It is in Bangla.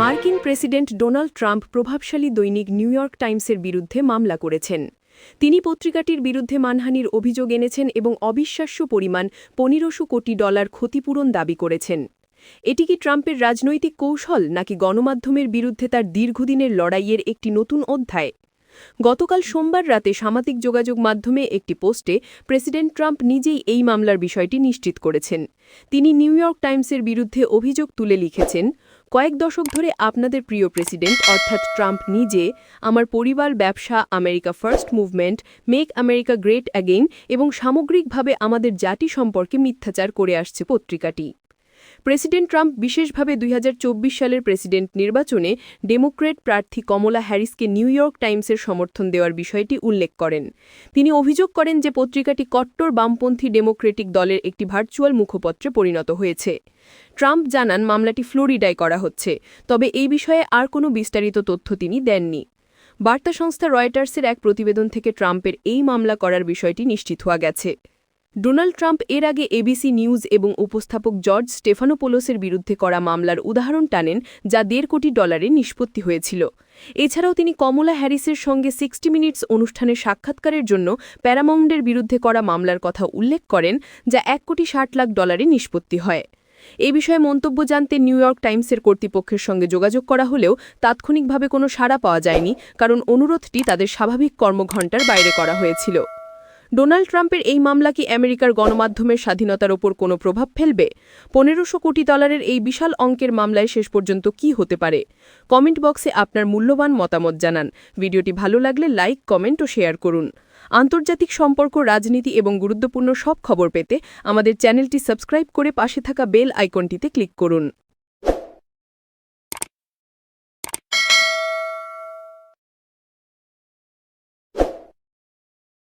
মার্কিন প্রেসিডেন্ট ডোনাল্ড ট্রাম্প প্রভাবশালী দৈনিক নিউ ইয়র্ক টাইমসের বিরুদ্ধে মামলা করেছেন। তিনি পত্রিকাটির বিরুদ্ধে মানহানির অভিযোগ এনেছেন এবং অবিশ্বাস্য পরিমাণ পনেরোশো কোটি ডলার ক্ষতিপূরণ দাবি করেছেন। এটি কি ট্রাম্পের রাজনৈতিক কৌশল নাকি গণমাধ্যমের বিরুদ্ধে তার দীর্ঘদিনের লড়াইয়ের একটি নতুন অধ্যায়? গতকাল সোমবার রাতে সামাজিক যোগাযোগ মাধ্যমে একটি পোস্টে প্রেসিডেন্ট ট্রাম্প নিজেই এই মামলার বিষয়টি নিশ্চিত করেছেন। তিনি নিউ ইয়র্ক টাইমসের বিরুদ্ধে অভিযোগ তুলে লিখেছেন কয়েক দশক ধরে আপনাদের প্রিয় প্রেসিডেন্ট অর্থাৎ ট্রাম্প নিজে আমার পরিবার, ব্যবসা, America first movement, make America great again এবং সামগ্রিকভাবে আমাদের জাতি সম্পর্কে মিথ্যাচার করে আসছে পত্রিকাটি। প্রেসিডেন্ট ট্রাম্প বিশেষভাবে দুই হাজার চব্বিশ সালের প্রেসিডেন্ট নির্বাচনে ডেমোক্রেট প্রার্থী কমলা হ্যারিসকে নিউ ইয়র্ক টাইমসের সমর্থন দেওয়ার বিষয়টি উল্লেখ করেন। তিনি অভিযোগ করেন যে পত্রিকাটি কট্টর বামপন্থী ডেমোক্রেটিক দলের একটি ভার্চুয়াল মুখপত্রে পরিণত হয়েছে। ট্রাম্প জানান, মামলাটি ফ্লোরিডায় করা হচ্ছে, তবে এই বিষয়ে আর কোনো বিস্তারিত তথ্য তিনি দেননি। বার্তা সংস্থা রয়টার্সের এক প্রতিবেদন থেকে ট্রাম্পের এই মামলা করার বিষয়টি নিশ্চিত হওয়া গেছে। ডোনাল্ড ট্রাম্প এর আগে এবিসি নিউজ এবং উপস্থাপক জর্জ স্টেফানোপোলোসের বিরুদ্ধে করা মামলার উদাহরণ টানেন, যা দেড় কোটি ডলারে নিষ্পত্তি হয়েছিল। এছাড়াও তিনি কমলা হ্যারিসের সঙ্গে সিক্সটি মিনিটস অনুষ্ঠানে সাক্ষাৎকারের জন্য প্যারামাউন্ডের বিরুদ্ধে করা মামলার কথা উল্লেখ করেন, যা এক কোটি ষাট লাখ ডলারে নিষ্পত্তি হয়। এ বিষয়ে মন্তব্য জানতে নিউ ইয়র্ক টাইমসের কর্তৃপক্ষের সঙ্গে যোগাযোগ করা হলেও তাৎক্ষণিকভাবে কোনো সাড়া পাওয়া যায়নি, কারণ অনুরোধটি তাদের স্বাভাবিক কর্মঘণ্টার বাইরে করা হয়েছিল। ডোনাল্ড ট্রাম্পের এই মামলা কি আমেরিকার গণমাধ্যমের স্বাধীনতার ওপর কোনো প্রভাব ফেলবে? পনেরোশো কোটি ডলারের এই বিশাল অঙ্কের মামলায় শেষ পর্যন্ত কি হতে পারে? কমেন্ট বক্সে আপনার মূল্যবান মতামত জানান। ভিডিওটি ভালো লাগলে লাইক, কমেন্ট ও শেয়ার করুন। আন্তর্জাতিক সম্পর্ক, রাজনীতি এবং গুরুত্বপূর্ণ সব খবর পেতে আমাদের চ্যানেলটি সাবস্ক্রাইব করে পাশে থাকা বেল আইকনটিতে ক্লিক করুন।